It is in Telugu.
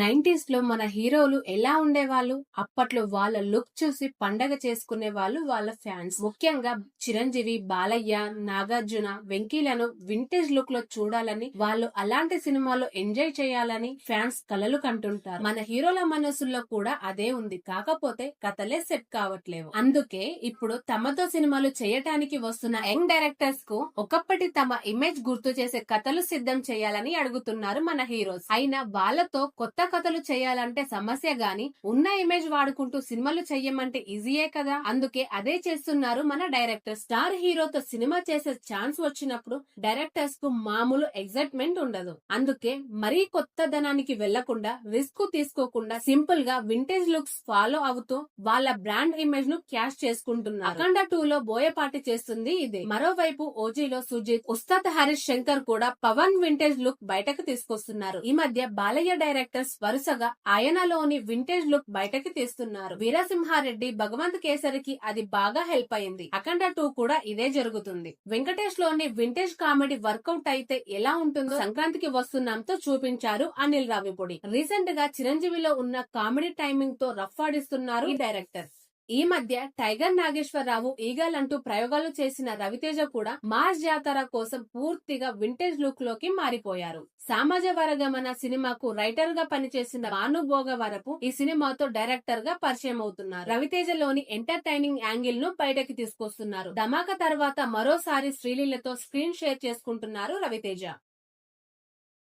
నైన్టీస్లో మన హీరోలు ఎలా ఉండేవాళ్ళు? అప్పట్లో వాళ్ళ లుక్ చూసి పండగ చేసుకునే వాళ్ళు వాళ్ళ ఫ్యాన్స్. ముఖ్యంగా చిరంజీవి బాలయ్య నాగార్జున వెంకీలను వింటేజ్ లుక్లో చూడాలని వాళ్ళు అలాంటి సినిమాలు ఎంజాయ్ చేయాలని ఫ్యాన్స్ కలలు కంటుంటారు. మన హీరోల మనసుల్లో కూడా అదే ఉంది. కాకపోతే కథలే సెట్ కావట్లేవు. అందుకే ఇప్పుడు తమతో సినిమాలు చేయటానికి వస్తున్న యంగ్ డైరెక్టర్స్కు ఒకప్పటి తమ ఇమేజ్ గుర్తు చేసే కథలు సిద్ధం చేయాలని అడుగుతున్నారు మన హీరోస్. అయినా వాళ్ళతో కొత్త కథలు చేయాలంటే సమస్య గాని ఉన్న ఇమేజ్ వాడుకుంటూ సినిమాలు చెయ్యమంటే ఈజీయే కదా. అందుకే అదే చేస్తున్నారు మన డైరెక్టర్ స్టార్ హీరోతో సినిమా చేసే ఛాన్స్ వచ్చినప్పుడు డైరెక్టర్స్కు మామూలు ఎగ్జైట్మెంట్ ఉండదు. అందుకే మరీ కొత్త ధనానికి వెళ్ళకుండా రిస్క్ తీసుకోకుండా సింపుల్గా వింటేజ్ లుక్స్ ఫాలో అవుతూ వాళ్ళ బ్రాండ్ ఇమేజ్ను క్యాష్ చేసుకుంటున్నారు. అఖండ టూ లో బోయపాటి చేస్తుంది ఇదే. మరోవైపు ఓజీలో సుజిత్ ఉస్తాద్ హరీష్ శంకర్ కూడా పవన్ వింటేజ్ లుక్ బయటకు తీసుకొస్తున్నారు. ఈ మధ్య బాలయ్య డైరెక్టర్ డైరెక్టర్స్ వరుసగా ఆయనలోని వింటేజ్ లుక్ బయటకి తీస్తున్నారు. వీరసింహారెడ్డి భగవంత్ కేసరికి అది బాగా హెల్ప్ అయింది. అఖండ టూ కూడా ఇదే జరుగుతుంది. వెంకటేష్లోని వింటేజ్ కామెడీ వర్కౌట్ అయితే ఎలా ఉంటుందో సంక్రాంతికి వస్తున్నాంతో చూపించారు అనిల్ రావిపూడి. రీసెంట్గా చిరంజీవిలో ఉన్న కామెడీ టైమింగ్తో రఫ్ ఆడిస్తున్నారు ఈ డైరెక్టర్ ఈ మధ్య టైగర్ నాగేశ్వరరావు ఈగల్ అంటూ ప్రయోగాలు చేసిన రవితేజ కూడా మాస్ జాతర కోసం పూర్తిగా వింటేజ్ లుక్లోకి మారిపోయారు. సామాజ వరగమన సినిమాకు రైటర్గా పనిచేసిన భానుభోగ వరపు ఈ సినిమాతో డైరెక్టర్గా పరిచయం అవుతున్నారు. రవితేజలోని ఎంటర్టైనింగ్ యాంగిల్ను బయటకి తీసుకొస్తున్నారు. ధమాక తర్వాత మరోసారి శ్రీలీలతో స్క్రీన్ షేర్ చేసుకుంటున్నారు రవితేజ.